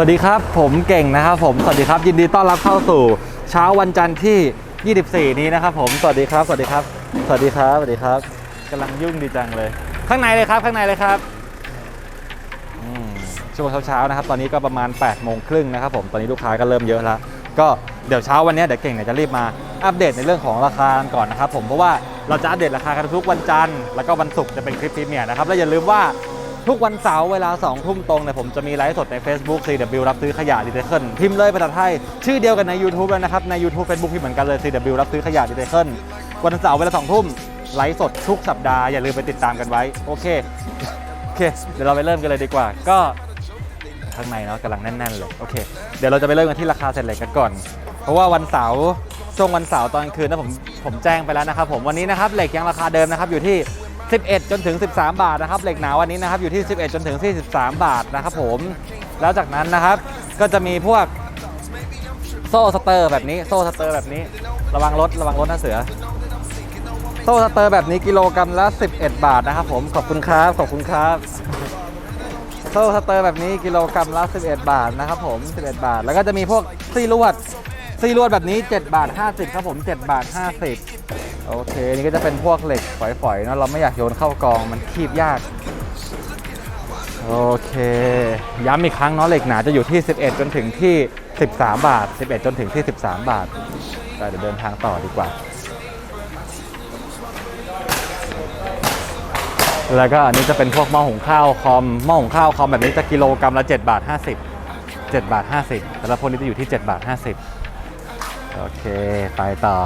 สวัสดีครับ ผมเก่งนะครับผม สวัสดีครับยินดีต้อนรับเข้าสู่เช้าวันจันทร์ที่ 24 นี้นะครับผม สวัสดีครับ สวัสดีครับ สวัสดีครับ สวัสดีครับกำลังยุ่งดีจังเลย ข้างในเลยครับข้างในเลยครับช่วงเช้าๆนะครับ ตอนนี้ก็ประมาณ 8 โมงครึ่งนะครับผม ตอนนี้ลูกค้าก็เริ่มเยอะแล้ว ก็เดี๋ยวเช้าวันนี้เดี๋ยวเก่งเนี่ยจะรีบมาอัปเดตในเรื่องของราคากันก่อนนะครับผม เพราะว่าเราจะอัปเดตราคากันทุกวันจันทร์ แล้วก็วันศุกร์จะเป็นคลิปพรีเมียร์นะครับ และอย่าลืมว่า ทุกวันเสาร์เวลา2ทุ่มตรงเนี่ยผมจะมีไลฟ์สดใน Facebook CW รับซื้อขยะดีเทเคิลพิมพ์เลยภาษาไทย ชื่อเดียวกันใน YouTube แล้วนะครับ ใน YouTube Facebook พิมพ์เหมือนกันเลย CW รับซื้อขยะดีเทเคิลวันเสาร์เวลา2ทุ่มไลฟ์สดทุกสัปดาห์อย่าลืมไปติดตามกันไว้ โอเคโอเค เดี๋ยวเราไปเริ่มกันเลยดีกว่า ก็ข้างในเนาะกำลังแน่นๆเลยโอเคเดี๋ยวเราจะไปเริ่มกันที่ราคาเสร็จเหล็กกันก่อน เพราะว่าวันเสาร์ช่วงวันเสาร์ตอนคืนนะผมผมแจ้งไปแล้วนะครับผมวันนี้นะครับเหล็กยังราคาเดิมนะครับอยู่ที่ 11 จนถึง 13 บาทนะครับเหล็กหนาวันนี้นะครับอยู่ที่ 11 จนถึง43บาทนะครับผมแล้วจากนั้นนะครับก็จะมีพวกโซ่สเตอร์แบบนี้โซ่สเตอร์แบบนี้ ระวังรถระวังรถนะเสือ โซ่สเตอร์แบบนี้กิโลกรัมละ 11 บาทนะครับผมขอบคุณครับขอบคุณครับ โซ่สเตอร์แบบนี้กิโลกรัมละ 11 บาทนะครับผม 11 บาท แล้วก็จะมีพวกซี่ลวดซี่ลวดแบบนี้ 7 บาท 50 ครับผม 7 บาท 50 โอเค นี่ก็จะเป็นพวกเหล็กฝอยๆเนอะเราไม่อยากโยนเข้ากองมันคีบยาก โอเค ย้ำอีกครั้งเนาะเหล็กหนาจะอยู่ที่ 11 จนถึงที่ 13 บาท 11 จนถึงที่ 13 บาทแต่เดี๋ยวเดินทางต่อดีกว่า แล้วก็อันนี้จะเป็นพวกหม้อหุงข้าวคอมหม้อหุงข้าวคอมแบบนี้จะกิโลกรัมละ7บาท50 7บาท50แต่ละพวกนี้จะอยู่ที่ 7 บาท 50 โอเค ไปต่อ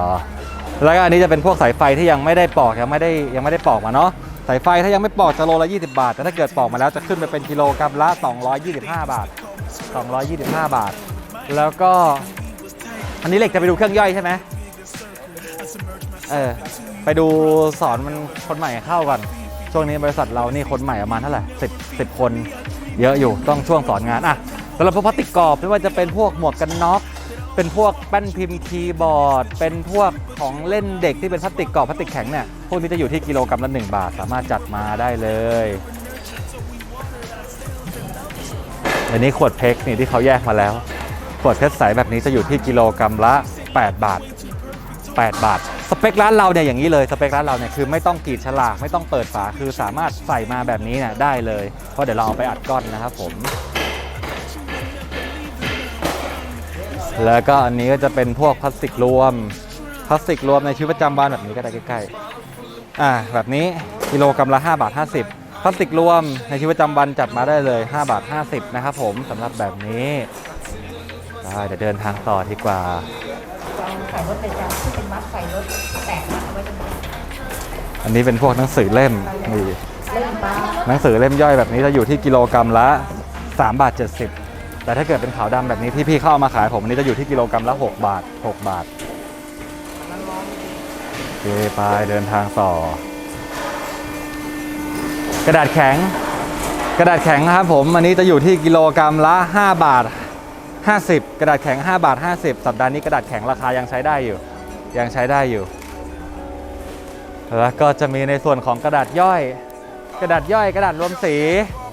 แล้วก็อันนี้จะเป็นพวกสายไฟที่ยังไม่ได้ปอกยังไม่ได้ยังไม่ได้ปอกมาเนาะสายไฟถ้ายังไม่ปอกจะโลละ 20 บาท แต่ถ้าเกิดปอกมาแล้วจะขึ้นไปเป็นกิโลกรัมละ 225 บาท 225 บาท แล้วก็ อันนี้เหล็กจะไปดูเครื่องย่อยใช่ไหมเออไปดูสอนมันคนใหม่เข้าก่อน ช่วงนี้บริษัทเรานี่คนใหม่ประมาณเท่าไหร่สิบสิบคน เยอะอยู่ต้องช่วงสอนงานอะสำหรับพวกพลาสติกกรอบไม่ว่าจะเป็นพวกหมวกกันน็อก เป็นพวกแป้นพิมพ์คีย์บอร์ด เป็นพวกของเล่นเด็กที่เป็นพลาสติกกรอบพลาสติกแข็งเนี่ย พวกนี้จะอยู่ที่กิโลกรัมละ 1 บาท สามารถจัดมาได้เลยอันนี้ขวดเพกนี่ที่เขาแยกมาแล้ว ขวดเพชรใสแบบนี้จะอยู่ที่กิโลกรัมละ 8 บาท 8 บาท สเปคร้านเราเนี่ยอย่างนี้เลย สเปคร้านเราเนี่ยคือไม่ต้องกรีดฉลาก ไม่ต้องเปิดฝา คือสามารถใส่มาแบบนี้เนี่ยได้เลย เพราะเดี๋ยวเราเอาไปอัดก้อนนะครับผม แล้วก็อันนี้ก็จะเป็นพวกพลาสติกรวม พลาสติกรวมในชีวิตประจำวันแบบนี้ก็ได้ใกล้ๆอ่าแบบนี้กิโลกรัมละ5บาท50พลาสติกรวมในชีวิตประจำวันจัดมาได้เลย5บาท50นะครับผมสำหรับแบบนี้ได้เดี๋ยวเดินทางต่อดีกว่าใส่รถเป็นจานที่เป็นมัดใส่รถแตกมัดเอาไว้ตรงนี้อันนี้เป็นพวกหนังสือเล่มนี่เล่นปลาหนังสือเล่มย่อยแบบนี้จะอยู่ที่กิโลกรัมละ3บาท70 แต่ถ้าเกิดเป็นขาวดำแบบนี้ที่พี่เข้าเอามาขายผมอันนี้จะอยู่ที่กิโลกรัมละ 6 บาท 6 บาทโอเคไปเดินทางต่อ กระดาษแข็ง กระดาษแข็งนะครับผมอันนี้จะอยู่ที่กิโลกรัมละ 5 บาท 50 กระดาษแข็ง 5 บาท 50 สัปดาห์นี้กระดาษแข็งราคายังใช้ได้อยู่ ยังใช้ได้อยู่ แล้วก็จะมีในส่วนของกระดาษย่อย กระดาษย่อยกระดาษรวมสี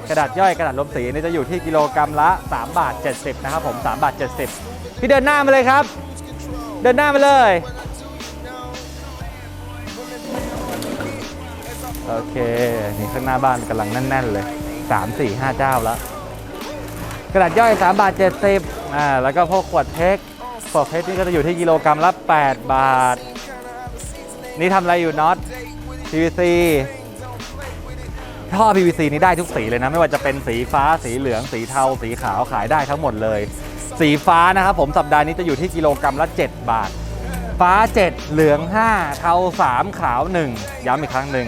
กระดาษย่อยกระดาษรวมสีนี่จะอยู่ที่กิโลกรัมละ 3 บาท 70 นะครับผม 3 บาท 70 พี่เดินหน้ามาเลยครับ เดินหน้ามาเลย โอเค นี่ข้างหน้าบ้านกำลังแน่น ๆ เลย 3 4 5 เจ้าแล้ว กระดาษย่อย 3 บาท 70อ่าแล้วก็พวกขวดเพชรขวดเพชรนี่ก็จะอยู่ที่กิโลกรัมละ 8 บาท นี่ทำอะไรอยู่น็อต PVC ท่อ PVC นี่ได้ทุกสีเลยนะ ไม่ว่าจะเป็นสีฟ้าสีเหลืองสีเทา สีขาวขายได้ทั้งหมดเลย สีฟ้านะครับผมสัปดาห์นี้จะอยู่ที่กิโลกรัมละ 7 บาท ฟ้า 7 เหลือง 5 เทา 3 ขาว 1 ย้ำอีกครั้งหนึ่ง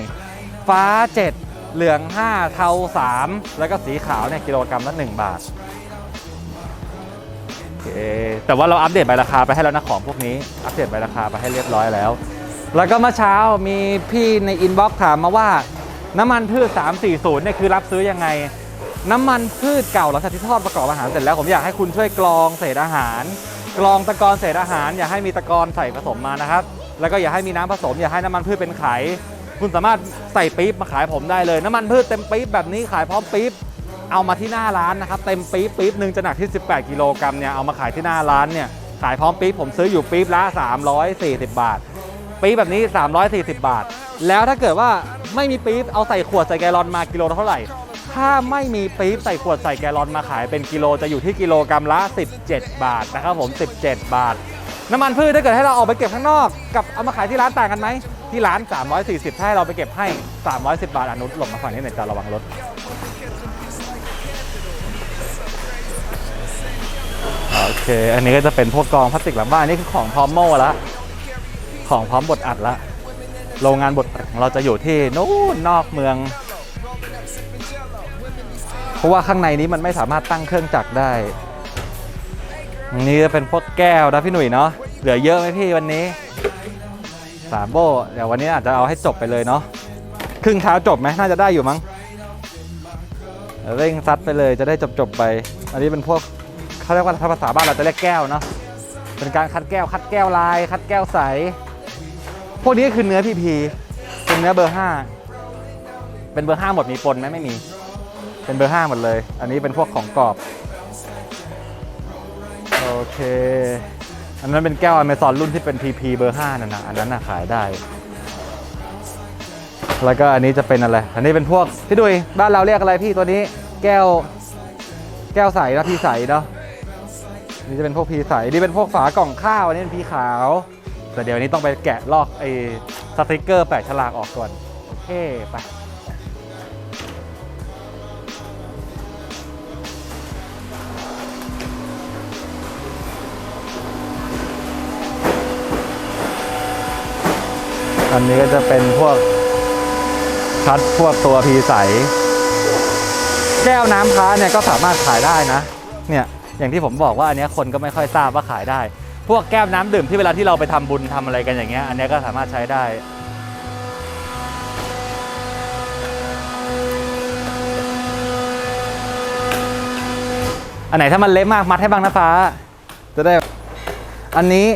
ฟ้า 7 เหลือง 5 เทา 3 แล้วก็สีขาวเนี่ยกิโลกรัมละ 1 บาทโอเคแต่ว่าเราอัปเดตใบราคาไปให้แล้วนะของพวกนี้อัปเดตใบราคาไปให้เรียบร้อยแล้ว แล้วก็เมื่อเช้ามีพี่ในอินบ็อกซ์ถามมาว่า น้ำมันพืช 340เนี่ยคือรับซื้อยังไง น้ำมันพืชเก่าหลังจากที่ทอดประกอบอาหารเสร็จแล้วผมอยากให้คุณช่วยกรองเศษอาหาร กรองตะกอนเศษอาหาร อย่าให้มีตะกอนใส่ผสมมานะครับ แล้วก็อย่าให้มีน้ำผสม อย่าให้น้ำมันพืชเป็นไข คุณสามารถใส่ปี๊บมาขายผมได้เลย น้ำมันพืชเต็มปี๊บแบบนี้ขายพร้อมปี๊บเอามาที่หน้าร้านนะครับเต็มปี๊บปี๊บหนึ่งจะหนักที่ 18 กิโลกรัมเนี่ยเอามาขายที่หน้าร้านเนี่ยขายพร้อมปี๊บผมซื้ออยู่ปี๊บละ340 บาทปี๊บแบบนี้ 340 บาท แล้วถ้าเกิดว่าไม่มีปี๊บเอาใส่ขวดใส่แกลลอนมากิโลเท่าไหร่ ถ้าไม่มีปี๊บใส่ขวดใส่แกลลอนมาขายเป็นกิโลจะอยู่ที่กิโลกรัมละ 17 บาทนะครับผม 17 บาท น้ำมันพืชถ้าเกิดให้เราออกไปเก็บข้างนอก กับเอามาขายที่ร้านต่างกันไหมที่ร้าน 340 ถ้าให้เราไปเก็บให้ 310 บาทอนุหลบมาฝั่งนี้หน่อยจะระวังรถโอเค อันนี้ก็จะเป็นพวกกองพลาสติกหลังบ้านนี่คือของพร้อมโม่ละ ของพร้อมบดอัดละ โรงงานบดของเราจะอยู่ที่นู้นนอกเมือง เพราะว่าข้างในนี้มันไม่สามารถตั้งเครื่องจักรได้นนี้จะเป็นพวกแก้วนะพี่หนุ่ยเนาะเหลือเยอะไหมพี่วันนี้สามโบเดี๋ยววันนี้อาจจะเอาให้จบไปเลยเนาะครึ่งเท้าจบไหมน่าจะได้อยู่มั้งเร่งซัดไปเลยจะได้จบจบไป อันนี้เป็นพวกเขาเรียกว่าถ้าภาษาบ้านเราจะเรียกแก้วเนาะเป็นการคัดแก้วคัดแก้วลาย คัดแก้วใส พวกนี้คือเนื้อพีพีเป็นเนื้อเบอร์ห้าเป็นเบอร์ห้าหมดมีปนไหมไม่มี เป็นเบอร์ห้าหมดเลย อันนี้เป็นพวกของกรอบ โอเค อันนั้นเป็นแก้วอเมซอนรุ่นที่เป็น PP เบอร์5นั่นนะอันนั้นน่ะขายได้ แล้วก็อันนี้จะเป็นอะไร อันนี้เป็นพวกพี่ดุยบ้านเราเรียกอะไรพี่ตัวนี้ แก้ว แก้วใสนะพีใสเนาะนี่จะเป็นพวกพีใสนี่เป็นพวกฝากล่องข้าวอันนี้เป็นพีขาว แต่เดี๋ยวนี้ต้องไปแกะลอกไอ้สติกเกอร์แปะฉลากออกก่อน โอเค ไปอันนี้ก็จะเป็นพวกคัดพวกตัวพีใส แก้วน้ำพ้าเนี่ยก็สามารถขายได้นะ เนี่ย อย่างที่ผมบอกว่าอันนี้คนก็ไม่ค่อยทราบว่าขายได้ พวกแก้วน้ำดื่มที่เวลาที่เราไปทำบุญทำอะไรกันอย่างเงี้ยอันนี้ก็สามารถใช้ได้อันไหนถ้ามันเละมากมัดให้บ้างนะฟ้า จะได้ อันนี้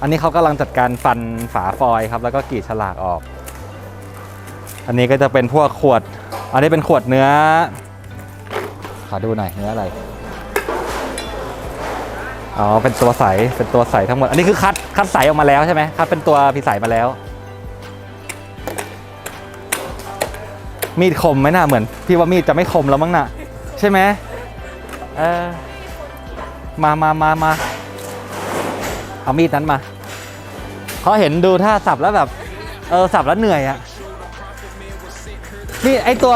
อันนี้เขากำลังจัดการฟันฝาฟอยครับ แล้วก็กรีดฉลากออก อันนี้ก็จะเป็นพวกขวด อันนี้เป็นขวดเนื้อ ขอดูหน่อยเนื้ออะไร อ๋อ เป็นตัวใส เป็นตัวใสทั้งหมด อันนี้คือคัด คัดใสออกมาแล้วใช่ไหมคัดเป็นตัวพิใสมาแล้ว มีดคมไหมน่ะเหมือน พี่ว่ามีดจะไม่คมแล้วมั้งน่ะ ใช่ไหมเออ มามามามาเอามีดนั้นมาเขาเห็นดูท่าสับแล้วแบบ เออ สับแล้วเหนื่อยอะนี่ไอตัว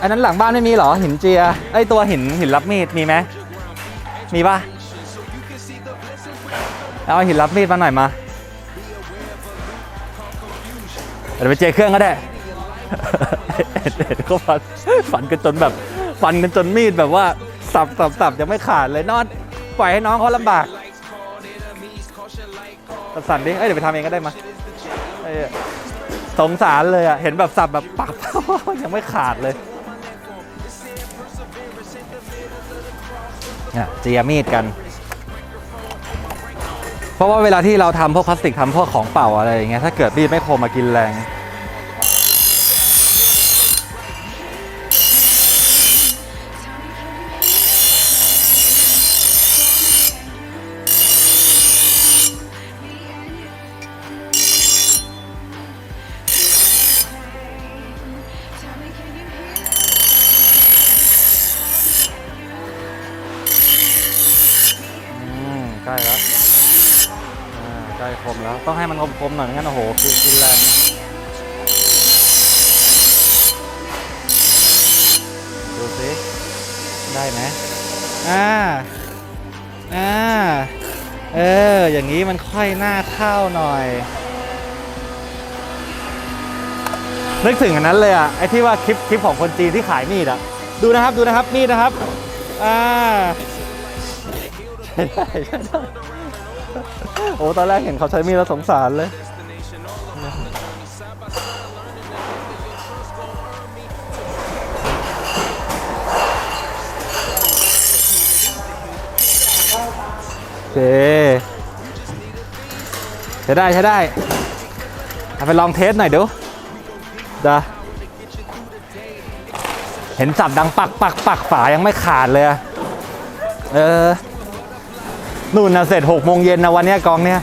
อันนั้นหลังบ้านไม่มีเหรอหินเจีย ไอตัวหินหินรับมีดมีไหมมีปะ เอาหินรับมีดมาหน่อยมาเดี๋ยวไปเจเครื่องก็ได้เห็นเขาฟันฟันกันจนแบบฟันกันจนมีดแบบว่าสับสับสับยังไม่ขาดเลยนอนปล่อยให้น้องเขาลำบากสั่นดิเอ้ยเดี๋ยวไปทำเองก็ได้มาสงสารเลยอะเห็นแบบสับแบบปักยังไม่ขาดเลยเนี่ยเจียมีดกัน เพราะว่าเวลาที่เราทำพวกพลาสติกทำพวกของเป่าอะไรอย่างเงี้ยถ้าเกิดมีดไม่คมมากินแรง คมแล้ว ต้องให้มันคมๆหน่อยงั้นโอ้โหคือกินแรงดูสิได้ไหมอ่าอ่าเออ อย่างนี้มันค่อยหน้าเข้าหน่อย นึกถึงอันนั้นเลยอะ ไอ้ที่ว่าคลิปคลิปของคนจีนที่ขายมีดอะ ดูนะครับดูนะครับมีดนะครับ อ่าใช่ได้ใช่ได้ โอ้ตอนแรกเห็นเขาใช้มีดแล้วสงสารเลย โอเคใช้ได้ใช้ได้เอาไปลองเทสหน่อยเดี๋ยวดาเห็นสับดังปักปักปักฝายังไม่ขาดเลย เออ นู่นนะเสร็จหกโมงเย็นนะวันนี้กองเนี้ย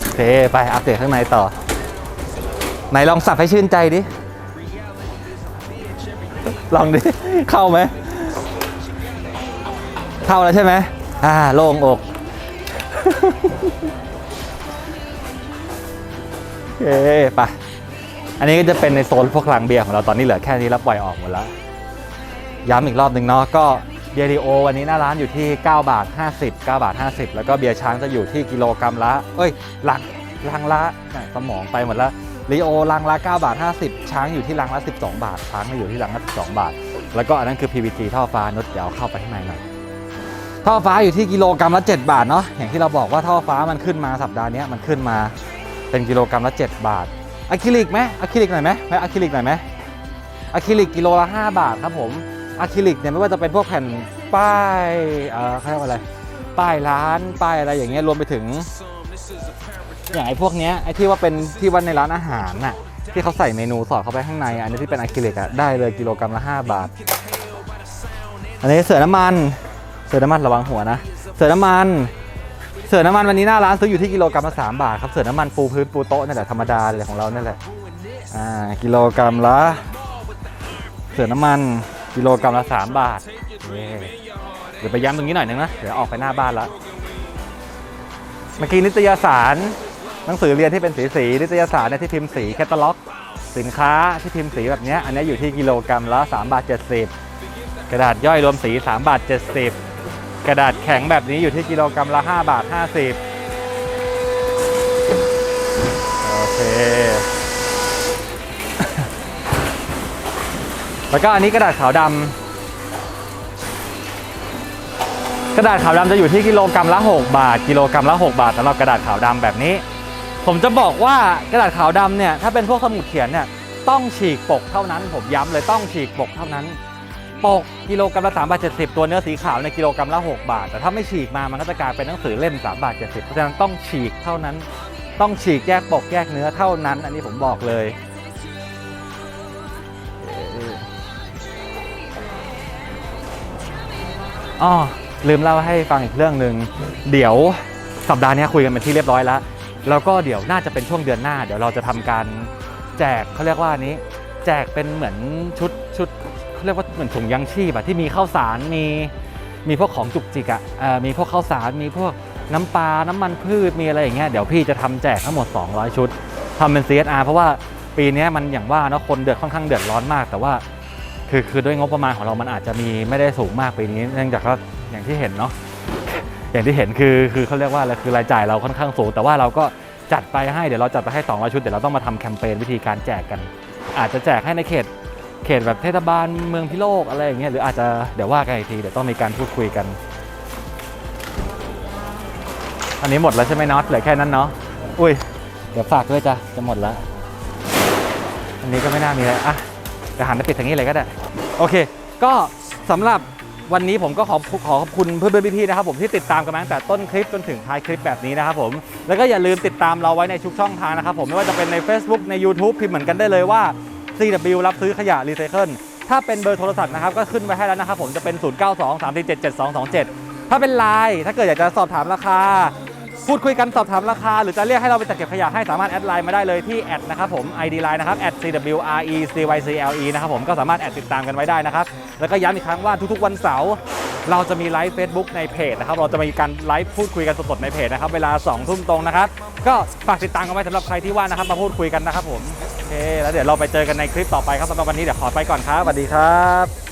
โอเคไปอัปเดตข้างในต่อ ไหนลองสับให้ชื่นใจดิ ลองดิ เข้าไหม เข้าแล้วใช่ไหมอ่าโล่งอกโอเคไปอันนี้ก็จะเป็นในโซนพวกคลังเบียร์ของเราตอนนี้เหลือแค่นี้แล้วปล่อยออกหมดแล้ว ย้ำอีกรอบหนึ่งเนาะก็ เยรีโอวันนี้หน้าร้านอยู่ที่ 9 บาท 50 9 บาท 50 แล้วก็เบียร์ช้างจะอยู่ที่กิโลกรัมละ เอ้ยลังลังละสมองไปหมดแล้วลีโอลังละ 9 บาท 50 ช้างอยู่ที่ลังละ 12 บาท ช้างมาอยู่ที่ลังละ 12 บาท แล้วก็อันนั้นคือ PVT ท่อฟ้านุชเดี๋ยวเข้าไปข้างในหน่อยท่อฟ้าอยู่ที่กิโลกรัมละ 7 บาทเนาะอย่างที่เราบอกว่าท่อฟ้ามันขึ้นมาสัปดาห์นี้มันขึ้นมาเป็นกิโลกรัมละ 7 บาทอะคริลิกไหมอะคริลิกหน่อยไหมไหมอะคริลิกหน่อยไหมอะคริลิกกิโลละ 5 บาทครับผม อะคริลิกเนี่ยไม่ว่าจะเป็นพวกแผ่นป้ายเอ่อเขาเรียกว่าอะไรป้ายร้านป้ายอะไรอย่างเงี้ยรวมไปถึง อย่างไอ้พวกเนี้ยไอ้ที่ว่าเป็นที่ว่าในร้านอาหารน่ะที่เขาใส่เมนูสอดเข้าไปข้างใน อันนี้ที่เป็นอะคริลิกอะได้เลยกิโลกรัมละ 5 บาท อันนี้เสือน้ำมันเสือน้ำมันระวังหัวนะเสือน้ำมันเสือน้ำมันวันนี้หน้าร้านซื้ออยู่ที่กิโลกรัมละ3บาทครับเสือน้ำมันปูพื้นปูโต๊ะนั่แหละธรรมดาเลยของเรานั่นแหละอ่ากิโลกรัมละเสือน้ำมัน กิโลกรัมละ 3 บาทนี่เดี๋ยวไปย้ำตรงนี้หน่อยนึงนะ เดี๋ยวออกไปหน้าบ้านละเมื่อกี้นิตยสารหนังสือเรียนที่เป็นสีสีนิตยสารเนี่ยที่พิมพ์สีแคตตาล็อก สินค้าที่พิมพ์สีแบบนี้อันนี้อยู่ที่กิโลกรัมละ3บาท70 กระดาษย่อยรวมสี3บาท70 กระดาษแข็งแบบนี้อยู่ที่กิโลกรัมละ5บาท50โอเค แล้วก็อันนี้กระดาษขาวดำกระดาษขาวดำจะอยู่ที่กิโลกรัมละ 6 บาท กิโลกรัมละ 6 บาทสำหรับกระดาษขาวดำแบบนี้ ผมจะบอกว่ากระดาษขาวดำเนี่ยถ้าเป็นพวกสมุดเขียนเนี่ยต้องฉีกปกเท่านั้น ผมย้ำเลยต้องฉีกปกเท่านั้น ปกกิโลกรัมละ3บาท70 ตัวเนื้อสีขาวในกิโลกรัมละ 6 บาท แต่ถ้าไม่ฉีกมามันก็จะกลายเป็นหนังสือเล่ม3บาท70เพราะฉะนั้นต้องฉีกเท่านั้น ต้องฉีกแยกปกแยกเนื้อเท่านั้น อันนี้ผมบอกเลย อ๋อลืมเล่าให้ฟังอีกเรื่องหนึ่งเดี๋ยวสัปดาห์นี้คุยกันเป็นที่เรียบร้อยแล้ว แล้วก็เดี๋ยวน่าจะเป็นช่วงเดือนหน้า เดี๋ยวเราจะทำการแจกเขาเรียกว่านี้ แจกเป็นเหมือนชุดชุดเขาเรียกว่าเหมือนถุงยังชีพอะที่มีข้าวสารมีมีพวกของจุกจิกอะมีพวกข้าวสารมีพวกน้ำปลาน้ำมันพืชมีอะไรอย่างเงี้ยเดี๋ยวพี่จะทำแจกทั้งหมด 200 ชุดทำเป็น CSR เพราะว่าปีนี้มันอย่างว่าเนอะคนเดือดค่อนข้างเดือดร้อนมาก แต่ว่า คือคือด้วยงบประมาณของเรามันอาจจะมีไม่ได้สูงมากปีนี้เนื่องจากว่าอย่างที่เห็นเนาะอย่างที่เห็นคือคือเขาเรียกว่าอะไรคือรายจ่ายเราค่อนข้างสูง แต่ว่าเราก็จัดไปให้เดี๋ยวเราจัดไปให้200ชุดเดี๋ยวเราต้องมาทำแคมเปญวิธีการแจกกัน อาจจะแจกให้ในเขตเขตแบบเทศบาลเมืองพิโลกอะไรอย่างเงี้ยหรืออาจจะเดี๋ยวว่ากันอีกทีเดี๋ยวต้องมีการพูดคุยกัน อันนี้หมดแล้วใช่ไหมน็อตเหลือแค่นั้นเนาะอุ้ยเดี๋ยวฝากด้วยจ้ะจะหมดแล้ว อันนี้ก็ไม่น่ามีอะไรอะจะหันไปปิดทางนี้เลยก็ได้ โอเค ก็สำหรับวันนี้ผมก็ขอขอขอบคุณเพื่อนๆพี่ๆนะครับผมที่ติดตามกันมาตั้งแต่ต้นคลิปจนถึงท้ายคลิปแบบนี้นะครับผมแล้วก็อย่าลืมติดตามเราไว้ในทุกช่องทางนะครับผมไม่ว่าจะเป็นใน Facebook ใน YouTube พิมพ์เหมือนกันได้เลยว่า CW รับซื้อขยะรีไซเคิลถ้าเป็นเบอร์โทรศัพท์นะครับก็ขึ้นไว้ให้แล้วนะครับผมจะเป็น 0923477227 ถ้าเป็นไลน์ถ้าเกิดอยากจะสอบถามราคา พูดคุยกันสอบถามราคา หรือจะเรียกให้เราไปจัดเก็บขยะให้สามารถแอดไลน์มาได้เลยที่แอดนะครับผม ID ไลน์นะครับ @CWRECYCLE นะครับผมก็สามารถแอดติดตามกันไว้ได้นะครับ แล้วก็ย้ำอีกครั้งว่าทุกๆวันเสาร์เราจะมีไลฟ์ Facebook ในเพจนะครับ เราจะมีการไลฟ์พูดคุยกันสดๆในเพจนะครับ เวลา2ทุ่มตรงนะครับ ก็ฝากติดตามกันไว้สำหรับใครที่ว่านะครับ มาพูดคุยกันนะครับผม โอเค แล้วเดี๋ยวเราไปเจอกันในคลิปต่อไปครับสำหรับวันนี้เดี๋ยวขอไปก่อนครับ สวัสดีครับ